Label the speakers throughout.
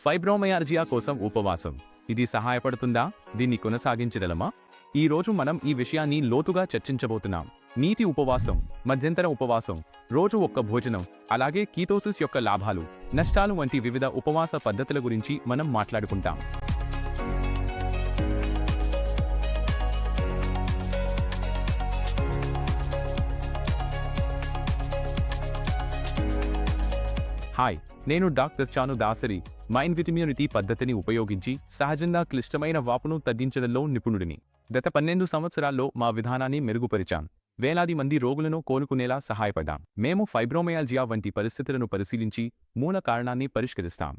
Speaker 1: Fibromyalgia కోసం ఉపవాసం. ఇది సహాయపడుతుందా? దీన్ని కొనసాగించగలమా? ఈ రోజు మనం ఈ విషయాన్ని లోతుగా చర్చించబోతున్నాం. నీతి ఉపవాసం మధ్యంతర ఉపవాసం రోజు ఒక్క భోజనం అలాగే కీటోసిస్ యొక్క లాభాలు నష్టాలు వంటి వివిధ ఉపవాస పద్ధతుల గురించి మనం మాట్లాడుకుంటాం. హాయ్ నేను డాక్టర్ చాను దాసరి మైండ్ విటమినిటీ పద్ధతిని ఉపయోగించి సహజంగా క్లిష్టమైన వాపును తగ్గించడంలో నిపుణుడిని. గత పన్నెండు సంవత్సరాల్లో మా విధానాన్ని మెరుగుపరిచాం. వేలాది మంది రోగులను కోలుకునేలా సహాయపడ్డాం. మేము ఫైబ్రోమయాల్జియా వంటి పరిస్థితులను పరిశీలించి మూల కారణాన్ని పరిష్కరిస్తాం.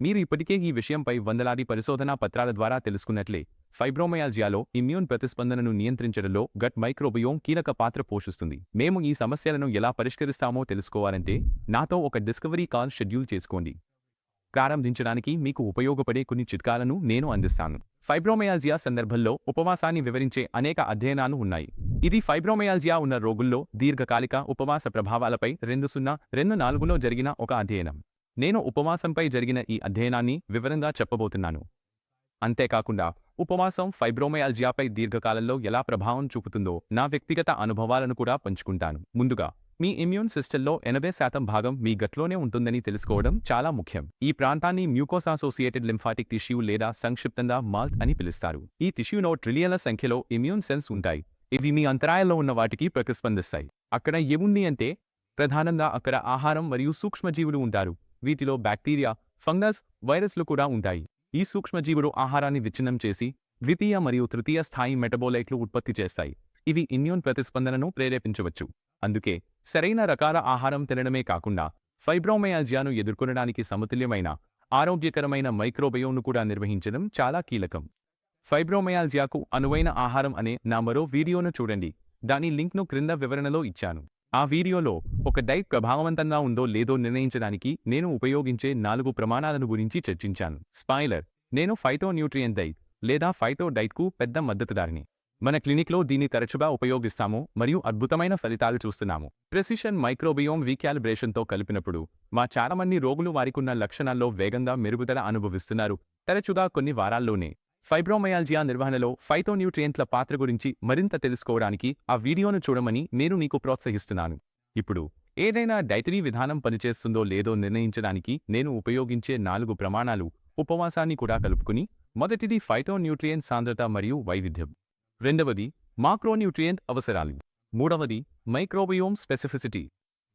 Speaker 1: మీరు ఇప్పటికే ఈ విషయంపై వందలాది పరిశోధనా పత్రాల ద్వారా తెలుసుకున్నట్లే ఫైబ్రోమయాల్జియాలో ఇమ్యూన్ ప్రతిస్పందనను నియంత్రించడంలో గట్ మైక్రోబయోమ్ కీలక పాత్ర పోషిస్తుంది. మేము ఈ సమస్యలను ఎలా పరిష్కరిస్తామో తెలుసుకోవాలంటే నాతో ఒక డిస్కవరీ కాల్ షెడ్యూల్ చేసుకోండి. ప్రారంభించడానికి మీకు ఉపయోగపడే కొన్ని చిట్కాలను నేను అందిస్తాను. ఫైబ్రోమయాల్జియా సందర్భంలో ఉపవాసాన్ని వివరించే అనేక అధ్యయనాలు ఉన్నాయి. ఇది ఫైబ్రోమయాల్జియా ఉన్న రోగుల్లో దీర్ఘకాలిక ఉపవాస ప్రభావాలపై రెండు సున్నా రెండు నాలుగులో జరిగిన ఒక అధ్యయనం. నేను ఉపవాసంపై జరిగిన ఈ అధ్యయనాన్ని వివరంగా చెప్పబోతున్నాను. అంతేకాకుండా ఉపవాసం ఫైబ్రోమయాల్జియాపై దీర్ఘకాలంలో ఎలా ప్రభావం చూపుతుందో నా వ్యక్తిగత అనుభవాలను కూడా పంచుకుంటాను. ముందుగా మీ ఇమ్యూన్ సిస్టంలో ఎనభై శాతం భాగం మీ గట్లోనే ఉంటుందని తెలుసుకోవడం చాలా ముఖ్యం. ఈ ప్రాంతాన్ని మ్యూకోస్ అసోసియేటెడ్ లింఫాటిక్ టిష్యూ లేదా సంక్షిప్తంగా మాల్ట్ అని పిలుస్తారు. ఈ టిష్యూలో ట్రిలియన్ల సంఖ్యలో ఇమ్యూన్ సెల్స్ ఉంటాయి. ఇవి మీ అంతరాయంలో ఉన్న వాటికి ప్రతిస్పందిస్తాయి. అక్కడ ఏముంది అంటే ప్రధానంగా అక్కడ ఆహారం మరియు సూక్ష్మజీవులు ఉంటారు. వీటిలో బ్యాక్టీరియా ఫంగస్ వైరస్లు కూడా ఉంటాయి. ఈ సూక్ష్మజీవులు ఆహారాన్ని విచ్ఛిన్నం చేసి ద్వితీయ మరియు తృతీయ స్థాయి మెటబోలైట్లు ఉత్పత్తి చేస్తాయి. ఇవి ఇమ్యూన్ ప్రతిస్పందనను ప్రేరేపించవచ్చు. అందుకే సరైన రకాల ఆహారం తినడమే కాకుండా ఫైబ్రోమయాల్జియాను ఎదుర్కొనడానికి సమతుల్యమైన ఆరోగ్యకరమైన మైక్రోబయోను కూడా నిర్వహించడం చాలా కీలకం. ఫైబ్రోమయాల్జియాకు అనువైన ఆహారం అనే నా మరో వీడియోను చూడండి. దాని లింక్ను క్రింద వివరణలో ఇచ్చాను. ఆ వీడియోలో ఒక డైట్ ప్రభావవంతంగా ఉందో లేదో నిర్ణయించడానికి నేను ఉపయోగించే నాలుగు ప్రమాణాలను గురించి చర్చించాను. స్పాయిలర్ నేను ఫైటో న్యూట్రియన్ డైట్ లేదా ఫైటో డైట్కు పెద్ద మద్దతుదారిని. మన క్లినిక్లో దీన్ని తరచుగా ఉపయోగిస్తాము మరియు అద్భుతమైన ఫలితాలు చూస్తున్నాము. ప్రెసిషన్ మైక్రోబియోమ్ వీక్యాలిబ్రేషన్తో కలిపినప్పుడు మా చాలామంది రోగులు వారికున్న లక్షణాల్లో వేగంగా మెరుగుదల అనుభవిస్తున్నారు. తరచుగా కొన్ని వారాల్లోనే ఫైబ్రోమయాల్జియా నిర్వహణలో ఫైటోన్యూట్రియంట్ల పాత్ర గురించి మరింత తెలుసుకోవడానికి ఆ వీడియోను చూడమని నేను నీకు ప్రోత్సహిస్తున్నాను. ఇప్పుడు ఏదైనా డైటరీ విధానం పనిచేస్తుందో లేదో నిర్ణయించడానికి నేను ఉపయోగించే నాలుగు ప్రమాణాలు ఉపవాసాన్ని కూడా కలుపుకుని మొదటిది ఫైటోన్యూట్రియంట్ సాంద్రత మరియు వైవిధ్యం. రెండవది మాక్రోన్యూట్రియంట్ అవసరాలు. మూడవది మైక్రోబియోమ్ స్పెసిఫిసిటీ.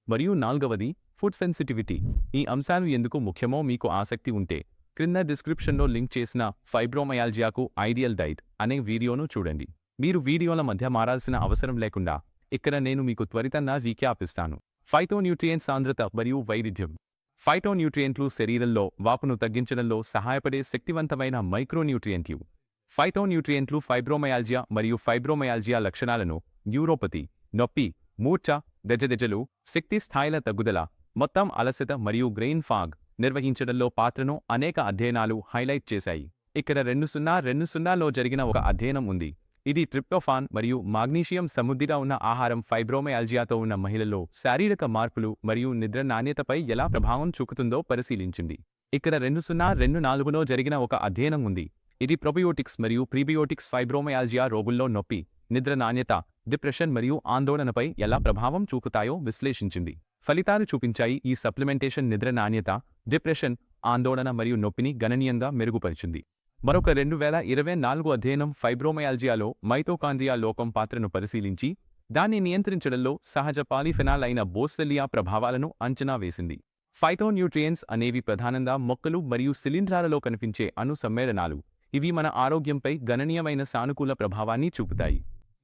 Speaker 1: మరియు నాల్గవది ఫుడ్ సెన్సిటివిటీ. ఈ అంశాలు ఎందుకు ముఖ్యమో మీకు ఆసక్తి ఉంటే క్రింద డిస్క్రిప్షన్లో లింక్ చేసిన ఫైబ్రోమయాల్జియాకు ఐడియల్ డైట్ అనే వీడియోను చూడండి. మీరు వీడియోల మధ్య మారాల్సిన అవసరం లేకుండా ఇక్కడ నేను మీకు త్వరితంగా వీక్యాపిస్తాను ఫైటోన్యూట్రియంట్ సాంద్రత మరియు వైవిధ్యం. ఫైటోన్యూట్రియంట్లు శరీరంలో వాపును తగ్గించడంలో సహాయపడే శక్తివంతమైన మైక్రోన్యూట్రియంట్లు. ఫైటోన్యూట్రియంట్లు ఫైబ్రోమయాల్జియా మరియు ఫైబ్రోమయాల్జియా లక్షణాలను న్యూరోపతి నొప్పి మూర్ఛ దెజదెజలు శక్తి స్థాయిల తగ్గుదల మొత్తం అలసత మరియు గ్రెయిన్ ఫాగ్ నిర్వహించడంలో పాత్రను అనేక అధ్యయనాలు హైలైట్ చేశాయి. ఇక్కడ రెండు సున్నా రెండు సున్నాలో జరిగిన ఒక అధ్యయనం ఉంది. ఇది ట్రిప్టోఫాన్ మరియు మాగ్నీషియం సమృద్ధిగా ఉన్న ఆహారం ఫైబ్రోమయాల్జియాతో ఉన్న మహిళల్లో శారీరక మార్పులు మరియు నిద్ర నాణ్యతపై ఎలా ప్రభావం చూపుతుందో పరిశీలించింది. ఇక్కడ రెండు సున్నా రెండు నాలుగులో జరిగిన ఒక అధ్యయనం ఉంది. ఇది ప్రొబయోటిక్స్ మరియు ప్రీబియోటిక్స్ ఫైబ్రోమయాల్జియా రోగుల్లో నొప్పి నిద్ర నాణ్యత డిప్రెషన్ మరియు ఆందోళనపై ఎలా ప్రభావం చూపుతాయో విశ్లేషించింది. ఫలితాలు చూపించాయి. ఈ సప్లిమెంటేషన్ నిద్ర నాణ్యత డిప్రెషన్ ఆందోళన మరియు నొప్పిని గణనీయంగా మెరుగుపరిచింది. మరొక రెండు వేల ఇరవై నాలుగు అధ్యయనం ఫైబ్రోమయాల్జియాలో మైతోకాంద్రియా లోకం పాత్రను పరిశీలించి దాన్ని నియంత్రించడంలో సహజ పాలిఫెనాల్ అయిన బోసెలియా ప్రభావాలను అంచనా వేసింది. ఫైటోన్యూట్రియన్స్ అనేవి ప్రధానంగా మొక్కలు మరియు శిలీంధ్రాలలో కనిపించే అణు సమ్మేళనాలు ఇవి మన ఆరోగ్యంపై గణనీయమైన సానుకూల ప్రభావాన్ని చూపుతాయి.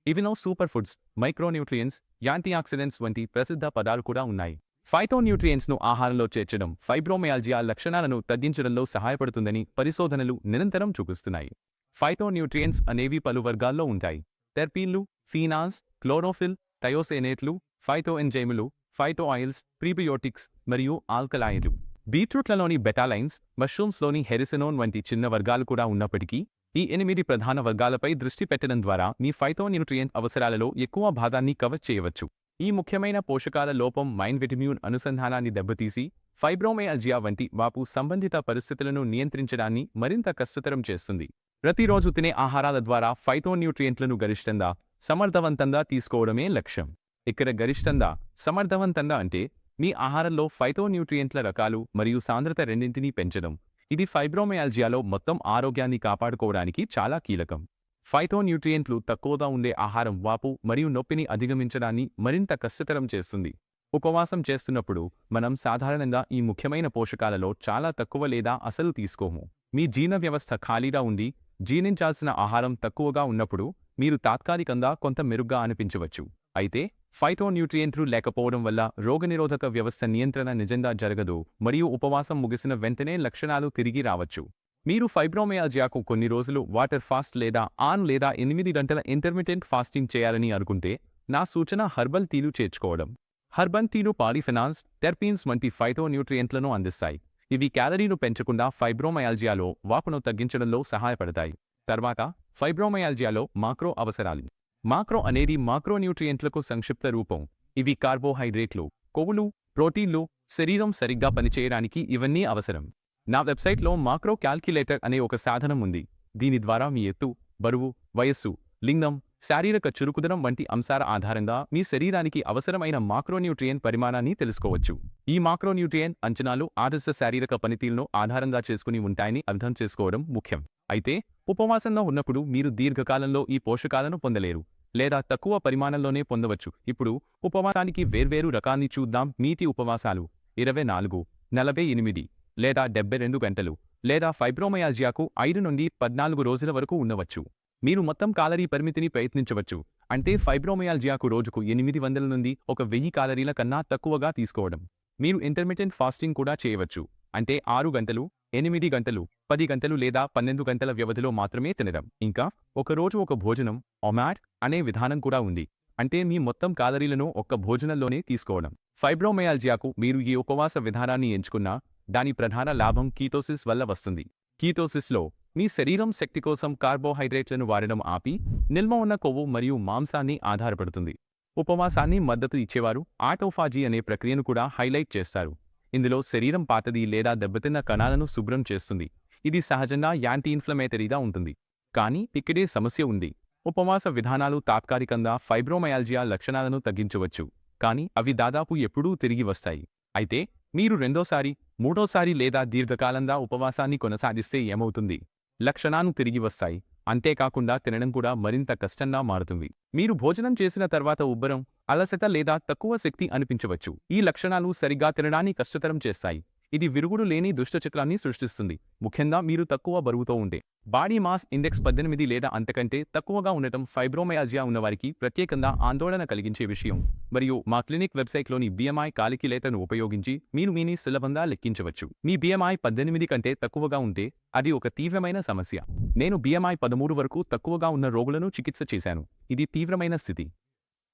Speaker 1: ఇవిలో సూపర్ ఫుడ్స్ మైక్రోన్యూట్రియంట్స్ యాంటీఆక్సిడెంట్స్ వంటి ప్రసిద్ధ పదాలు కూడా ఉన్నాయి. ఫైటోన్యూట్రియంట్స్ను ఆహారంలో చేర్చడం ఫైబ్రోమయాల్జియా లక్షణాలను తగ్గించడంలో సహాయపడుతుందని పరిశోధనలు నిరంతరం చూపిస్తున్నాయి. ఫైటోన్యూట్రియంట్స్ అనేవి పలు వర్గాల్లో ఉంటాయి. టెర్పీన్లు ఫీనాన్స్ క్లోరోఫిల్ థయోసేనేట్లు ఫైటోఎంజైములు ఫైటో ఆయిల్స్ ప్రీబియోటిక్స్ మరియు ఆల్కలాయిడ్లు బీట్రూట్లలోని బెటాలైన్స్ మష్రూమ్స్లోని హెరిసెనోన్ వంటి చిన్న వర్గాలు కూడా ఉన్నప్పటికీ ఈ ఎనిమిది ప్రధాన వర్గాలపై దృష్టి పెట్టడం ద్వారా మీ ఫైటోన్యూట్రియంట్ అవసరాలలో ఎక్కువ భాగాన్ని కవర్ చేయవచ్చు. ఈ ముఖ్యమైన పోషకాల లోపం మైండ్ విటమిన్ అనుసంధానాన్ని దెబ్బతీసి ఫైబ్రోమేఅల్జియా వంటి వాపు సంబంధిత పరిస్థితులను నియంత్రించడాన్ని మరింత కష్టతరం చేస్తుంది. ప్రతిరోజు తినే ఆహారాల ద్వారా ఫైటోన్యూట్రియంట్లను గరిష్టంగా సమర్థవంతంగా తీసుకోవడమే లక్ష్యం. ఇక్కడ గరిష్టంగా సమర్థవంతంగా అంటే మీ ఆహారంలో ఫైటోన్యూట్రియంట్ల రకాలు మరియు సాంద్రత రెండింటినీ పెంచడం. ఇది ఫైబ్రోమయాల్జియాలో మొత్తం ఆరోగ్యాన్ని కాపాడుకోవడానికి చాలా కీలకం. ఫైటోన్యూట్రియంట్లు తక్కువగా ఉండే ఆహారం వాపు మరియు నొప్పిని అధిగమించడాన్ని మరింత కష్టతరం చేస్తుంది. ఉపవాసం చేస్తున్నప్పుడు మనం సాధారణంగా ఈ ముఖ్యమైన పోషకాలలో చాలా తక్కువ లేదా అసలు తీసుకోము. మీ జీర్ణ వ్యవస్థ ఖాళీగా ఉండి జీర్ణించాల్సిన ఆహారం తక్కువగా ఉన్నప్పుడు మీరు తాత్కాలికంగా కొంత మెరుగ్గా అనిపించవచ్చు. అయితే ఫైటోన్యూట్రియంట్లు లేకపోవడం వల్ల రోగనిరోధక వ్యవస్థ నియంత్రణ నిజంగా జరగదు మరియు ఉపవాసం ముగిసిన వెంటనే లక్షణాలు తిరిగి రావచ్చు. మీరు ఫైబ్రోమయాల్జియాకు కొన్ని రోజులు వాటర్ ఫాస్ట్ లేదా ఆన్ లేదా ఎనిమిది గంటల ఇంటర్మిటెంట్ ఫాస్టింగ్ చేయాలని అనుకుంటే నా సూచన హర్బల్ తీలు చేర్చుకోవడం. హర్బల్ తీలు పాలిఫెనాన్స్ టెర్పీన్స్ వంటి ఫైటోన్యూట్రియంట్లను అందిస్తాయి. ఇవి క్యాలరీను పెంచకుండా ఫైబ్రోమయాల్జియాలో వాపును తగ్గించడంలో సహాయపడతాయి. తర్వాత ఫైబ్రోమయాల్జియాలో మాక్రో అవసరాలు. మాక్రో అనేది మాక్రోన్యూట్రియంట్లకు సంక్షిప్త రూపం. ఇవి కార్బోహైడ్రేట్లు. కొవ్వులు ప్రోటీన్లు శరీరం సరిగ్గా పనిచేయడానికి ఇవన్నీ అవసరం. నా వెబ్సైట్లో మాక్రో క్యాల్క్యులేటర్ అనే ఒక సాధనం ఉంది. దీని ద్వారా మీ ఎత్తు బరువు వయస్సు లింగం శారీరక చురుకుదనం వంటి అంశాల ఆధారంగా మీ శరీరానికి అవసరమైన మాక్రోన్యూట్రియన్ పరిమాణాన్ని తెలుసుకోవచ్చు. ఈ మాక్రోన్యూట్రియన్ అంచనాలు ఆదర్శ శారీరక పనితీరును ఆధారంగా చేసుకుని ఉంటాయని అర్థం చేసుకోవడం ముఖ్యం. అయితే ఉపవాసంలో ఉన్నప్పుడు మీరు దీర్ఘకాలంలో ఈ పోషకాలను పొందలేరు లేదా తక్కువ పరిమాణంలోనే పొందవచ్చు. ఇప్పుడు ఉపవాసానికి వేర్వేరు రకాన్ని చూద్దాం. నీటి ఉపవాసాలు ఇరవై నాలుగు నలభై ఎనిమిది లేదా డెబ్బై రెండు గంటలు లేదా ఫైబ్రోమయాల్జియాకు ఐదు నుండి పద్నాలుగు రోజుల వరకు ఉండవచ్చు. మీరు మొత్తం కాలరీ పరిమితిని ప్రయత్నించవచ్చు. అంటే ఫైబ్రోమయాల్జియాకు రోజుకు ఎనిమిది వందల నుండి ఒక వెయ్యి కాలరీల కన్నా తక్కువగా తీసుకోవడం. మీరు ఇంటర్మీడియట్ ఫాస్టింగ్ కూడా చేయవచ్చు. అంటే ఆరు గంటలు ఎనిమిది గంటలు పది గంటలు లేదా పన్నెండు గంటల వ్యవధిలో మాత్రమే తినడం. ఇంకా ఒకరోజు ఒక భోజనం ఒమాట్ అనే విధానం కూడా ఉంది. అంటే మీ మొత్తం కాలరీలను ఒక్క భోజనంలోనే తీసుకోవడం. ఫైబ్రోమయాల్జియాకు మీరు ఈ ఉపవాస విధానాన్ని ఎంచుకున్నా దాని ప్రధాన లాభం కీటోసిస్ వల్ల వస్తుంది. కీటోసిస్లో మీ శరీరం శక్తి కోసం కార్బోహైడ్రేట్లను వాడడం ఆపి నిల్వ ఉన్న కొవ్వు మరియు మాంసాన్ని ఆధారపడుతుంది. ఉపవాసాన్ని మద్దతు ఇచ్చేవారు ఆటోఫాజీ అనే ప్రక్రియను కూడా హైలైట్ చేస్తారు. ఇందులో శరీరం పాతది లేదా దెబ్బతిన్న కణాలను శుభ్రం చేస్తుంది. ఇది సహజంగా యాంటీ ఇన్ఫ్లమేటరీగా ఉంటుంది. కానీ ఇక్కడే సమస్య ఉంది. ఉపవాస విధానాలు తాత్కాలికంగా ఫైబ్రోమయాల్జియా లక్షణాలను తగ్గించవచ్చు. కానీ అవి దాదాపు ఎప్పుడూ తిరిగి వస్తాయి. అయితే మీరు రెండోసారి మూడోసారి లేదా దీర్ఘకాలంగా ఉపవాసాన్ని కొనసాగిస్తే ఏమవుతుంది? లక్షణాలు తిరిగి వస్తాయి. అంతేకాకుండా తినడం కూడా మరింత కష్టంగా మారుతుంది. మీరు భోజనం చేసిన తర్వాత ఉబ్బరం అలసట లేదా తక్కువ శక్తి అనిపించవచ్చు. ఈ లక్షణాలు సరిగా తినడాన్ని కష్టతరం చేస్తాయి. ఇది విరుగుడు లేని దుష్టచక్రాన్ని సృష్టిస్తుంది. ముఖ్యంగా మీరు తక్కువ బరువుతో ఉంటే. బాడీ మాస్ ఇండెక్స్ పద్దెనిమిది లేదా అంతకంటే తక్కువగా ఉండటం ఫైబ్రోమయాజియా ఉన్నవారికి ప్రత్యేకంగా ఆందోళన కలిగించే విషయం. మరియు మా క్లినిక్ వెబ్సైట్లోని బిఎంఐ కాలిక్యులేటర్ను ఉపయోగించి మీరు మీని సులభంగా లెక్కించవచ్చు. మీ బిఎంఐ పద్దెనిమిది కంటే తక్కువగా ఉంటే అది ఒక తీవ్రమైన సమస్య. నేను బిఎంఐ పదమూడు వరకు తక్కువగా ఉన్న రోగులను చికిత్స చేశాను. ఇది తీవ్రమైన స్థితి.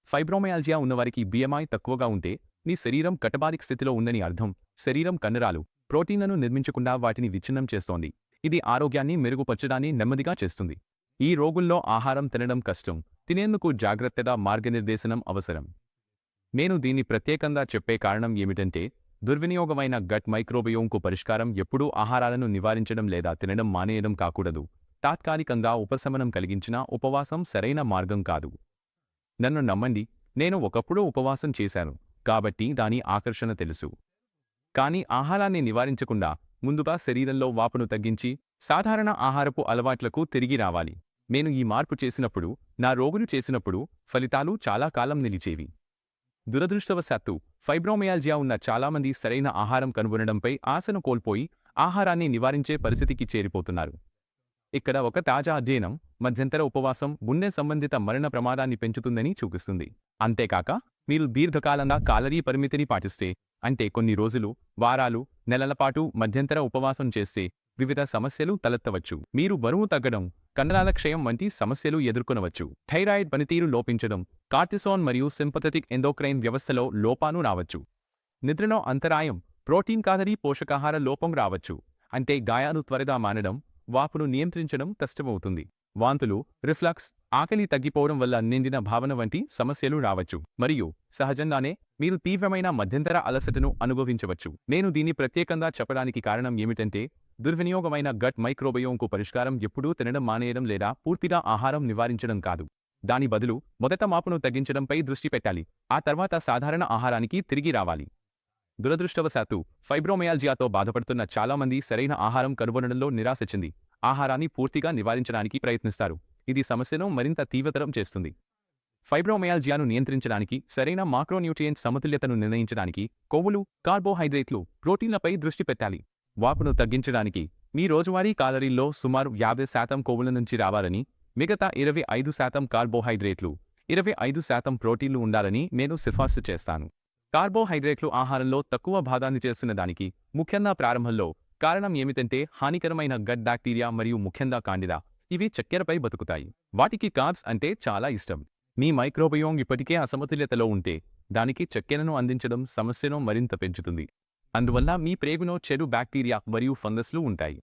Speaker 1: ఫైబ్రోమయాల్జియా ఉన్నవారికి బిఎంఐ తక్కువగా ఉంటే నీ శరీరం కటబారిక్ స్థితిలో ఉందని అర్థం. శరీరం కన్నరాలు ప్రోటీన్లను నిర్మించకుండా వాటిని విచ్ఛిన్నం చేస్తోంది. ఇది ఆరోగ్యాన్ని మెరుగుపరచడాన్ని నెమ్మదిగా చేస్తుంది. ఈ రోగుల్లో ఆహారం తినడం కష్టం. తినేందుకు జాగ్రత్తగా మార్గనిర్దేశనం అవసరం. నేను దీన్ని ప్రత్యేకంగా చెప్పే కారణం ఏమిటంటే దుర్వినియోగమైన గట్ మైక్రోబయోంకు పరిష్కారం ఎప్పుడూ ఆహారాలను నివారించడం లేదా తినడం మానేయడం కాకూడదు. తాత్కాలికంగా ఉపశమనం కలిగించిన ఉపవాసం సరైన మార్గం కాదు. నన్ను నమ్మండి నేను ఒకప్పుడు ఉపవాసం చేశాను. కాబట్టి దాని ఆకర్షణ తెలుసు. కానీ ఆహారాన్ని నివారించకుండా ముందుగా శరీరంలో వాపును తగ్గించి సాధారణ ఆహారపు అలవాట్లకు తిరిగి రావాలి. నేను ఈ మార్పు చేసినప్పుడు నా రోగులు చేసినప్పుడు ఫలితాలు చాలా కాలం నిలిచేవి. దురదృష్టవశాత్తు ఫైబ్రోమయాల్జియా ఉన్న చాలామంది సరైన ఆహారం కనుగొనడంపై ఆశను కోల్పోయి ఆహారాన్ని నివారించే పరిస్థితికి చేరిపోతున్నారు. ఇక్కడ ఒక తాజా అధ్యయనం మధ్యంతర ఉపవాసం గుండె సంబంధిత మరణ ప్రమాదాన్ని పెంచుతుందని చూపిస్తుంది. అంతేకాక మీరు దీర్ఘకాలంగా కాలరీ పరిమితిని పాటిస్తే అంటే కొన్ని రోజులు వారాలు నెలల పాటు మధ్యంతర ఉపవాసం చేస్తే వివిధ సమస్యలు తలెత్తవచ్చు. మీరు బరువు తగ్గడం కండరాల క్షయం వంటి సమస్యలు ఎదుర్కొనవచ్చు. థైరాయిడ్ పనితీరు లోపించడం కార్టిసోన్ మరియు సింపథెటిక్ ఎండోక్రైన్ వ్యవస్థలో లోపాను రావచ్చు. నిద్రలో అంతరాయం ప్రోటీన్ కాదరీ పోషకాహార లోపం రావచ్చు. అంటే గాయాలు త్వరగా మానడం వాపును నియంత్రించడం కష్టమవుతుంది. వాంతులు రిఫ్లక్స్ ఆకలి తగ్గిపోవడం వల్ల నిండిన భావన వంటి సమస్యలు రావచ్చు. మరియు సహజంగానే మీరు తీవ్రమైన మధ్యంతర అలసటను అనుభవించవచ్చు. నేను దీన్ని ప్రత్యేకంగా చెప్పడానికి కారణం ఏమిటంటే దుర్వినియోగమైన గట్ మైక్రోబయోంకు పరిష్కారం ఎప్పుడూ తినడం మానేయడం లేదా పూర్తిగా ఆహారం నివారించడం కాదు. దాని బదులు మొదట మాపును తగ్గించడంపై దృష్టి పెట్టాలి. ఆ తర్వాత సాధారణ ఆహారానికి తిరిగి రావాలి. దురదృష్టవశాత్తు ఫైబ్రోమయాల్జియాతో బాధపడుతున్న చాలామంది సరైన ఆహారం కనుగొనడంలో నిరాశించింది ఆహారాన్ని పూర్తిగా నివారించడానికి ప్రయత్నిస్తారు. ఇది సమస్యను మరింత తీవ్రతరం చేస్తుంది. ఫైబ్రోమయాల్జియాను నియంత్రించడానికి సరైన మాక్రోన్యూట్రియంట్ సమతుల్యతను నిర్ణయించడానికి కొవ్వులు కార్బోహైడ్రేట్లు ప్రోటీన్లపై దృష్టి పెట్టాలి. వాపును తగ్గించడానికి మీ రోజువారీ కాలరీల్లో సుమారు యాభై శాతం కొవ్వుల నుంచి రావాలని మిగతా ఇరవై ఐదు శాతం కార్బోహైడ్రేట్లు ఇరవై ఐదు శాతం ప్రోటీన్లు ఉండాలని నేను సిఫార్సు చేస్తాను. కార్బోహైడ్రేట్లు ఆహారంలో తక్కువ భాగాన్ని చేస్తున్న దానికి ముఖ్యంగా ప్రారంభంలో కారణం ఏమిటంటే హానికరమైన గట్ బ్యాక్టీరియా మరియు ముఖ్యంగా కాండిదా. ఇవి చక్కెరపై బతుకుతాయి. వాటికి కార్బ్స్ అంటే చాలా ఇష్టం. మీ మైక్రోబయోమ్ ఇప్పటికే అసమతుల్యతలో ఉంటే దానికి చక్కెరను అందించడం సమస్యను మరింత పెంచుతుంది. అందువల్ల మీ ప్రేగులో చెడు బ్యాక్టీరియా మరియు ఫంగస్లు ఉంటాయి.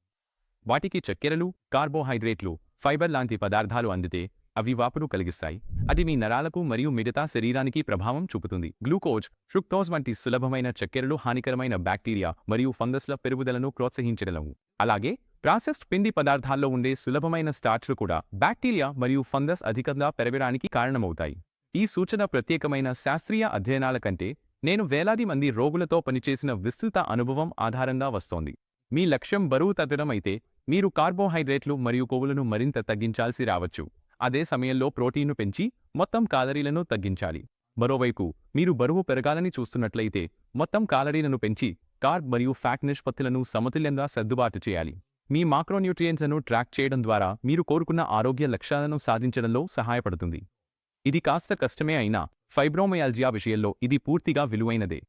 Speaker 1: వాటికి చక్కెరలు కార్బోహైడ్రేట్లు ఫైబర్ లాంటి పదార్థాలు అందితే అవి వాపును కలిగిస్తాయి. అది మీ నరాలకు మరియు మిగతా శరీరానికి ప్రభావం చూపుతుంది. గ్లూకోజ్ ఫ్రుక్టోజ్ వంటి సులభమైన చక్కెరలు హానికరమైన బ్యాక్టీరియా మరియు ఫంగస్ల పెరుగుదలను ప్రోత్సహించగలవు. అలాగే ప్రాసెస్డ్ పిండి పదార్థాల్లో ఉండే సులభమైన స్టార్చ్లు కూడా బ్యాక్టీరియా మరియు ఫంగస్ అధికంగా పెరగడానికి కారణమవుతాయి. ఈ సూచన ప్రత్యేకమైన శాస్త్రీయ అధ్యయనాల కంటే నేను వేలాది మంది రోగులతో పనిచేసిన విస్తృత అనుభవం ఆధారంగా వస్తోంది. మీ లక్ష్యం బరువు తగ్గడం అయితే మీరు కార్బోహైడ్రేట్లు మరియు కొవ్వులను మరింత తగ్గించాల్సి రావచ్చు. అదే సమయంలో ప్రోటీన్ను పెంచి మొత్తం కాలరీలను తగ్గించాలి. మరోవైపు మీరు బరువు పెరగాలని చూస్తున్నట్లయితే మొత్తం కాలరీలను పెంచి కార్బ్ మరియు ఫ్యాట్ నిష్పత్తులను సమతుల్యంగా సర్దుబాటు చేయాలి. మీ మాక్రోన్యూట్రియంట్స్ను ట్రాక్ చేయడం ద్వారా మీరు కోరుకున్న ఆరోగ్య లక్ష్యాలను సాధించడంలో సహాయపడుతుంది. ఇది కాస్త కష్టమే అయినా ఫైబ్రోమయాల్జియా విషయంలో ఇది పూర్తిగా విలువైనదే.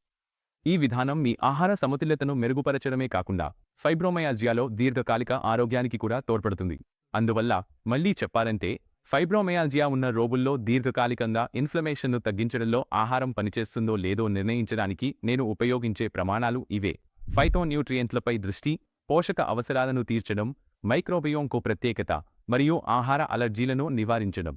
Speaker 1: ఈ విధానం మీ ఆహార సమతుల్యతను మెరుగుపరచడమే కాకుండా ఫైబ్రోమయాల్జియాలో దీర్ఘకాలిక ఆరోగ్యానికి కూడా తోడ్పడుతుంది. అందువల్ల మళ్ళీ చెప్పాలంటే ఫైబ్రోమయాల్జియా ఉన్న రోగుల్లో దీర్ఘకాలికంగా ఇన్ఫ్లమేషన్ను తగ్గించడంలో ఆహారం పనిచేస్తుందో లేదో నిర్ణయించడానికి నేను ఉపయోగించే ప్రమాణాలు ఇవే. ఫైటోన్యూట్రియంట్లపై దృష్టి పోషక అవసరాలను తీర్చడం మైక్రోబయోంకు ప్రత్యేకత మరియు ఆహార అలర్జీలను నివారించడం.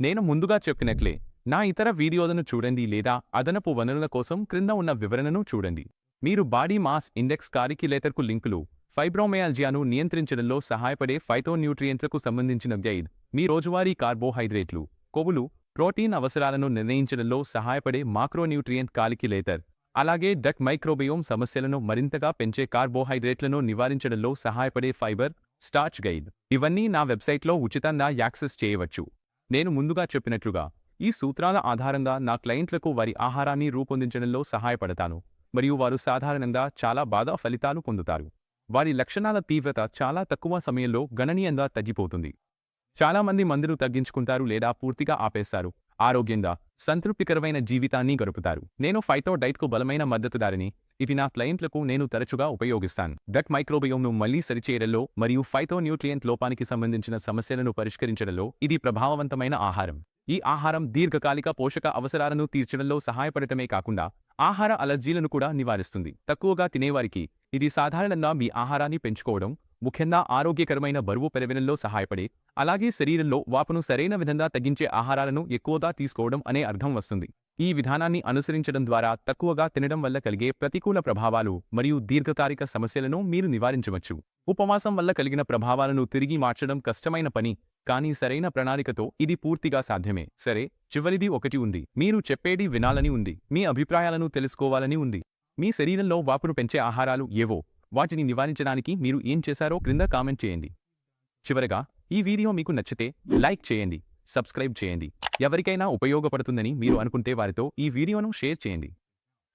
Speaker 1: నేను ముందుగా చెప్పినట్లే నా ఇతర వీడియోలను చూడండి లేదా అదనపు వనరుల కోసం క్రింద ఉన్న వివరణను చూడండి. మీరు బాడీ మాస్ ఇండెక్స్ కారిక్యులేటర్కు లింకులు ఫైబ్రోమయాల్జియాను నియంత్రించడంలో సహాయపడే ఫైటోన్యూట్రియంట్లకు సంబంధించిన గైడ్. మీ రోజువారీ కార్బోహైడ్రేట్లు కొవ్వులు ప్రోటీన్ అవసరాలను నిర్ణయించడంలో సహాయపడే మాక్రోన్యూట్రియంట్ కాలిక్యులేటర్ అలాగే డక్ మైక్రోబయోమ్ సమస్యలను మరింతగా పెంచే కార్బోహైడ్రేట్లను నివారించడంలో సహాయపడే ఫైబర్ స్టార్చ్ గైడ్. ఇవన్నీ నా వెబ్సైట్లో ఉచితంగా యాక్సెస్ చేయవచ్చు. నేను ముందుగా చెప్పినట్లుగా ఈ సూత్రాల ఆధారంగా నా క్లయింట్లకు వారి ఆహారాన్ని రూపొందించడంలో సహాయపడతాను మరియు వారు సాధారణంగా చాలా బాగా ఫలితాలు పొందుతారు. వారి లక్షణాల తీవ్రత చాలా తక్కువ సమయంలో గణనీయంగా తగ్గిపోతుంది. చాలామంది మందులు తగ్గించుకుంటారు లేదా పూర్తిగా ఆపేస్తారు. ఆరోగ్యంగా సంతృప్తికరమైన జీవితాన్ని గడుపుతారు. నేను ఫైటో డైట్కు బలమైన మద్దతుదారిని ఇది నా క్లయింట్లకు నేను తరచుగా ఉపయోగిస్తాను. డక్ మైక్రోబయోమ్ను మళ్ళీ సరిచేయడంలో మరియు ఫైటో న్యూట్రియంట్ లోపానికి సంబంధించిన సమస్యలను పరిష్కరించడంలో ఇది ప్రభావవంతమైన ఆహారం. ఈ ఆహారం దీర్ఘకాలిక పోషక అవసరాలను తీర్చడంలో సహాయపడటమే కాకుండా ఆహార అలర్జీలను కూడా నివారిస్తుంది. తక్కువగా తినేవారికి ఇది సాధారణంగా మీ ఆహారాన్ని పెంచుకోవడం ముఖ్యంగా ఆరోగ్యకరమైన బరువు పెరగడంలో సహాయపడే అలాగే శరీరంలో వాపును సరైన విధంగా తగ్గించే ఆహారాలను ఎక్కువగా తీసుకోవడం అనే అర్థం వస్తుంది. ఈ విధానాన్ని అనుసరించడం ద్వారా తక్కువగా తినడం వల్ల కలిగే ప్రతికూల ప్రభావాలు మరియు దీర్ఘకాలిక సమస్యలను మీరు నివారించవచ్చు. ఉపవాసం వల్ల కలిగిన ప్రభావాలను తిరిగి మార్చడం కష్టమైన పని కానీ సరైన ప్రణాళికతో ఇది పూర్తిగా సాధ్యమే. సరే చివరిది ఒకటి ఉంది. మీరు చెప్పేది వినాలని ఉంది. మీ అభిప్రాయాలను తెలుసుకోవాలని ఉంది. మీ శరీరంలో వాపును పెంచే ఆహారాలు ఏవో వాటిని నివారించడానికి మీరు ఏం చేశారో క్రింద కామెంట్ చేయండి. చివరగా ఈ వీడియో మీకు నచ్చితే లైక్ చేయండి సబ్స్క్రైబ్ చేయండి. ఎవరికైనా ఉపయోగపడుతుందని మీరు అనుకుంటే వారితో ఈ వీడియోను షేర్ చేయండి.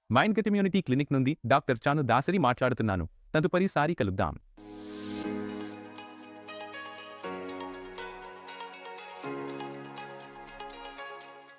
Speaker 1: మైండ్ కమ్యూనిటీ క్లినిక్ నుండి డాక్టర్ చాను దాసరి మాట్లాడుతున్నాను. తదుపరిసారి కలుద్దాం.